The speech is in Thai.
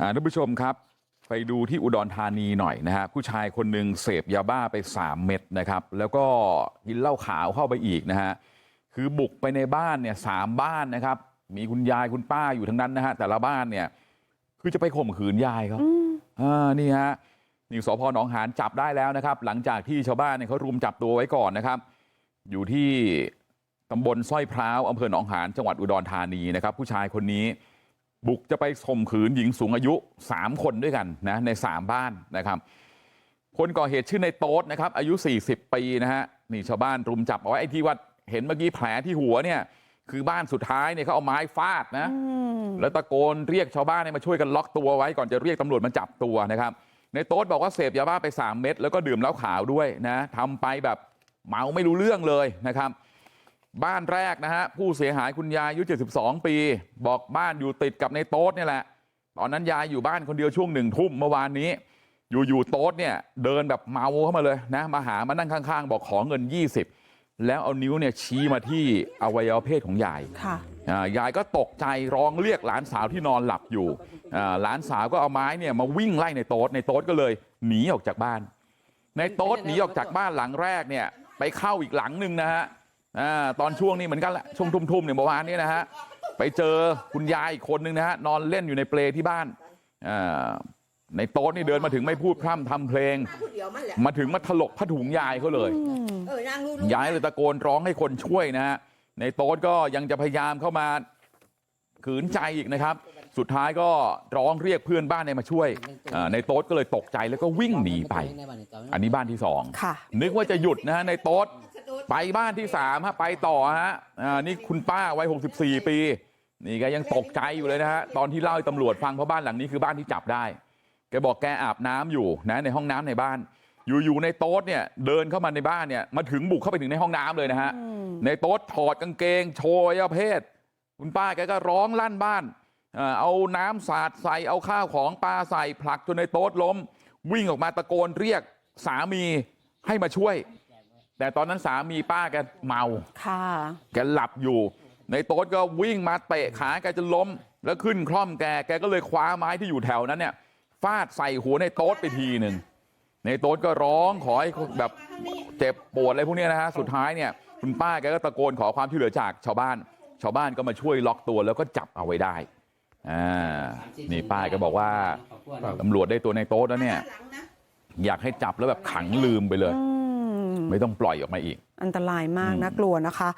อ่าท่านผู้ชมครับไปดูที่อุดรธานีหน่อยนะฮะผู้ชายคนหนึ่งเสพยาบ้าไป3เม็ดนะครับแล้วก็กินเหล้าขาวเข้าไปอีกนะฮะคือบุกไปในบ้านเนี่ยสามบ้านนะครับมีคุณยายคุณป้าอยู่ทั้งนั้นนะฮะแต่ละบ้านเนี่ยคือจะไปข่มขืนยายเขาอ่านี่ฮะนี่สพหนองหานจับได้แล้วนะครับหลังจากที่ชาวบ้านเนี่ยเขารุมจับตัวไว้ก่อนนะครับอยู่ที่ตำบลสร้อยพร้าวอำเภอหนองหานจังหวัดอุดรธานีนะครับผู้ชายคนนี้ บุกจะไปข่มขืนหญิงสูงอายุ3คนด้วยกันนะใน3บ้านนะครับคนก่อเหตุชื่อในโต๊ดนะครับอายุ40ปีนะฮะนี่ชาวบ้านรุมจับเอาไว้ไอ้ที่ว่าเห็นเมื่อกี้แผลที่หัวเนี่ยคือบ้านสุดท้ายเนี่ยเขาเอาไม้ฟาดนะแล้วตะโกนเรียกชาวบ้านให้มาช่วยกันล็อกตัวไว้ก่อนจะเรียกตำรวจมาจับตัวนะครับในโต๊ดบอกว่าเสพยาบ้าไป3เม็ดแล้วก็ดื่มเหล้าขาวด้วยนะทำไปแบบเมาไม่รู้เรื่องเลยนะครับ บ้านแรกนะฮะผู้เสียหายคุณยายอายุ72ปีบอกบ้านอยู่ติดกับในโต๊ดเนี่ยแหละตอนนั้นยายอยู่บ้านคนเดียวช่วงหนึ่งทุ่มเมื่อวานนี้อยู่ๆโต๊ดเนี่ยเดินแบบเมาเข้ามาเลยนะมาหามานั่งข้างๆบอกขอเงิน20แล้วเอานิ้วเนี่ยชี้มาที่อวัยวะเพศของยายค่ะอ่ายายก็ตกใจร้องเรียกหลานสาวที่นอนหลับอยู่อ่าหลานสาวก็เอาไม้เนี่ยมาวิ่งไล่ในโต๊ดในโต๊ดก็เลยหนีออกจากบ้านในโต๊ดหนีออกจากบ้านหลังแรกเนี่ยไปเข้าอีกหลังหนึ่งนะฮะอ่า ตอนช่วงนี้เหมือนกันแหละช่วงทุ่มๆเนี่ยเมื่อวานนี้นะฮะไปเจอคุณยายอีกคนนึงนะฮะนอนเล่นอยู่ในเปลที่บ้านอ่าในโต๊ดนี่เดินมาถึงไม่พูดพร่ำทำเพลงผู้เดียวมันแหละมาถึงมาถลกผ้าถุงยายเขาเลยเออนางรู้ยายเลยตะโกนร้องให้คนช่วยนะฮะในโต๊ดก็ยังจะพยายามเข้ามาขืนใจอีกนะครับสุดท้ายก็ร้องเรียกเพื่อนบ้านให้มาช่วยอ่าในโต๊ดก็เลยตกใจแล้วก็วิ่งหนีไปอันนี้บ้านที่สองค่ะนึกว่าจะหยุดนะฮะในโต๊ด ไปบ้านที่สามฮะไปต่อฮะอ่านี่คุณป้าวัย64ปีนี่แกยังตกใจอยู่เลยนะฮะตอนที่เล่าให้ตำรวจฟังเพราะบ้านหลังนี้คือบ้านที่จับได้แกบอกแกอาบน้ำอยู่นะในห้องน้ำในบ้านอยู่ๆในโต๊ดเนี่ยเดินเข้ามาในบ้านเนี่ยมาถึงบุกเข้าไปถึงในห้องน้ำเลยนะฮะในโต๊ดถอดกางเกงโชว์อวัยวะเพศคุณป้าแกก็ร้องลั่นบ้านเอ่อเอาน้ำสาดใส่เอาข้าวของปลาใส่ผลักจนในโต๊ดล้มวิ่งออกมาตะโกนเรียกสามีให้มาช่วย แต่ตอนนั้นสามีป้าแกเมาค่ะแกหลับอยู่ในโต๊ดก็วิ่งมาเตะขาแกจนล้มแล้วขึ้นคล่อมแกแกก็เลยคว้าไม้ที่อยู่แถวนั้นเนี่ยฟาดใส่หัวในโต๊ดไปทีหนึ่งในโต๊ดก็ร้องขอให้แบบเจ็บปวดอะไรพวกเนี้ยนะฮะสุดท้ายเนี่ยคุณป้าแกก็ตะโกนขอความช่วยเหลือจากชาวบ้านชาวบ้านก็มาช่วยล็อกตัวแล้วก็จับเอาไว้ได้อ่านี่ป้าก็บอกว่าตำรวจได้ตัวในโต๊ดแล้วเนี่ยหลังนะอยากให้จับแล้วแบบขังลืมไปเลยอืม ไม่ต้องปล่อยออกมาอีกอันตรายมากนะกลัวนะคะ